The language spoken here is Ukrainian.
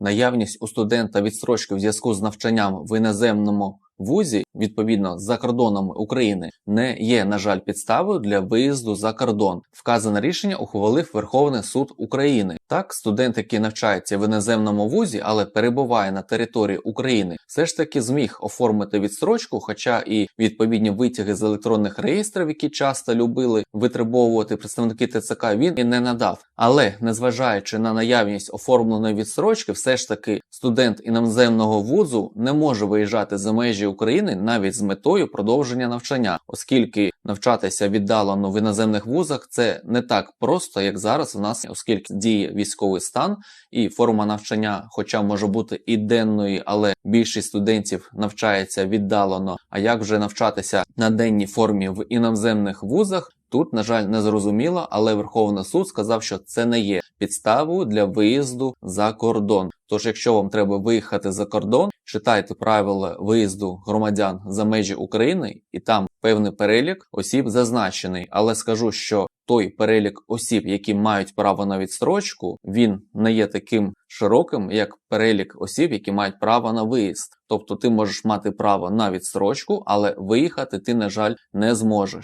наявність у студента відстрочки в зв'язку з навчанням в іноземному вузі, відповідно за кордонами України, не є, на жаль, підставою для виїзду за кордон. Вказане рішення ухвалив Верховний суд України. Так, студент, який навчається в іноземному вузі, але перебуває на території України, все ж таки зміг оформити відстрочку, хоча і відповідні витяги з електронних реєстрів, які часто любили витребовувати представники ТЦК, він і не надав. Але незважаючи на наявність оформленої відстрочки, все ж таки студент іноземного вузу не може виїжджати за межі України навіть з метою продовження навчання, оскільки навчатися віддалено в іноземних вузах це не так просто, як зараз у нас, оскільки діє військовий стан і форма навчання, хоча може бути і денною, але більшість студентів навчається віддалено. А як вже навчатися на денній формі в іноземних вузах? Тут, на жаль, не зрозуміло, але Верховний суд сказав, що це не є підставою для виїзду за кордон. Тож, якщо вам треба виїхати за кордон, читайте правила виїзду громадян за межі України, і там певний перелік осіб зазначений. Але скажу, що той перелік осіб, які мають право на відстрочку, він не є таким широким, як перелік осіб, які мають право на виїзд. Тобто ти можеш мати право на відстрочку, але виїхати ти, на жаль, не зможеш.